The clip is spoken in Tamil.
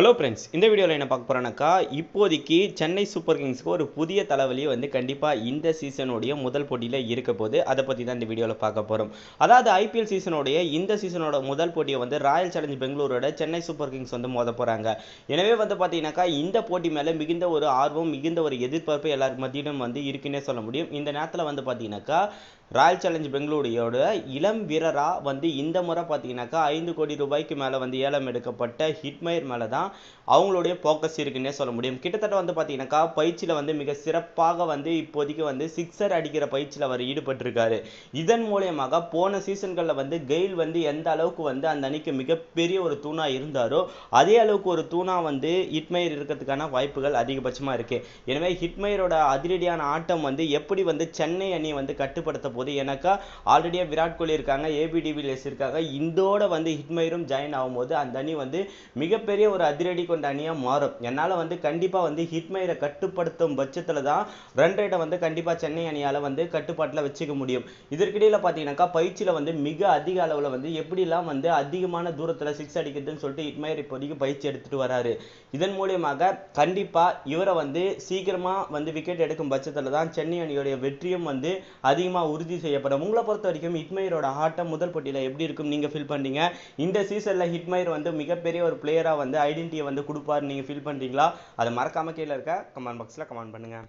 ஹலோ ஃப்ரெண்ட்ஸ் இந்த வீடியோவில் என்ன பார்க்க போகிறோன்னாக்கா இப்போதைக்கு சென்னை சூப்பர் கிங்ஸ்க்கு ஒரு புதிய தலைவலி வந்து கண்டிப்பாக இந்த சீசனுடைய முதல் போட்டியில் இருக்க போது அதை பற்றி தான் இந்த வீடியோவில் பார்க்க போகிறோம் அதாவது ஐபிஎல் சீசனுடைய இந்த சீசனோட முதல் போட்டியை வந்து ராயல் சேலஞ்ச் பெங்களூரோட சென்னை சூப்பர் கிங்ஸ் வந்து மோத போகிறாங்க எனவே வந்து பார்த்தீங்கன்னாக்கா இந்த போட்டி மேலே மிகுந்த ஒரு ஆர்வம் மிகுந்த ஒரு எதிர்பார்ப்பு எல்லாருக்கு மத்தியிலும் வந்து இருக்குன்னே சொல்ல முடியும். இந்த நேரத்தில் வந்து பார்த்தீங்கன்னாக்கா ராயல் சேலஞ்ச் பெங்களூரியோட இளம் வீரராக வந்து இந்த முறை பார்த்தீங்கன்னாக்கா ஐந்து கோடி ரூபாய்க்கு மேலே வந்து ஏலம் எடுக்கப்பட்ட ஹிட்மயர் மேலே தான் அவங்களுடைய ஃபோக்கஸ் இருக்குன்னே சொல்ல முடியும். கிட்டத்தட்ட வந்து பார்த்தீங்கன்னாக்கா பயிற்சியில் வந்து மிக சிறப்பாக வந்து இப்போதைக்கு வந்து சிக்ஸர் அடிக்கிற பயிற்சியில் அவர் ஈடுபட்டிருக்காரு. இதன் மூலியமாக போன சீசன்களில் வந்து கெயில் வந்து எந்த அளவுக்கு வந்து அந்த அணிக்கு மிகப்பெரிய ஒரு தூணாக இருந்தாரோ அதே அளவுக்கு ஒரு தூணாக வந்து ஹிட்மயர் இருக்கிறதுக்கான வாய்ப்புகள் அதிகபட்சமாக இருக்குது எனவே ஹிட்மயரோட அதிரடியான ஆட்டம் வந்து எப்படி வந்து சென்னை அணி வந்து கட்டுப்படுத்த போது எனக்கா ஆல்ரெடியாக விராட் கோலி இருக்காங்க ஏபி இருக்காங்க இந்தோட வந்து ஹிட்மயரும் ஜாயின் ஆகும்போது அந்த அணி வந்து மிகப்பெரிய ஒரு அதிரடி கொண்ட அணியாக மாறும். என்னால் வந்து கண்டிப்பாக வந்து ஹிட்மயரை கட்டுப்படுத்தும் பட்சத்தில் தான் ரன் ரேட்டை வந்து கண்டிப்பாக சென்னை அணியால் வந்து கட்டுப்பாட்டில் வச்சுக்க முடியும். இதற்கிடையில் பார்த்தீங்கன்னாக்கா பயிற்சியில் வந்து மிக அதிக அளவில் வந்து எப்படிலாம் வந்து அதிகமான தூரத்தில் சிக்ஸ் அடிக்கிறதுன்னு சொல்லிட்டு ஹிட்மயர் இப்போதைக்கு பயிற்சி எடுத்துகிட்டு வராரு. இதன் மூலியமாக கண்டிப்பாக இவரை வந்து சீக்கிரமாக வந்து விக்கெட் எடுக்கும் பட்சத்தில் தான் சென்னை அணியோடைய வெற்றியும் வந்து அதிகமாக உறுதி செய்யப்படும். உங்களை பொறுத்த வரைக்கும் ஹிட்மயரோட ஆட்டம் முதல் போட்டியில் எப்படி இருக்கும்? நீங்கள் ஃபீல் பண்ணுறீங்க இந்த சீசனில் ஹிட்மயர் வந்து மிகப்பெரிய ஒரு பிளேயராக வந்து ஐடென்டிட்டியை வந்து கொடுப்பாரு நீங்கள் ஃபீல் பண்ணுறீங்களா அதை மறக்காம கீழே இருக்க கமெண்ட் பாக்ஸில் கமெண்ட் பண்ணுங்கள்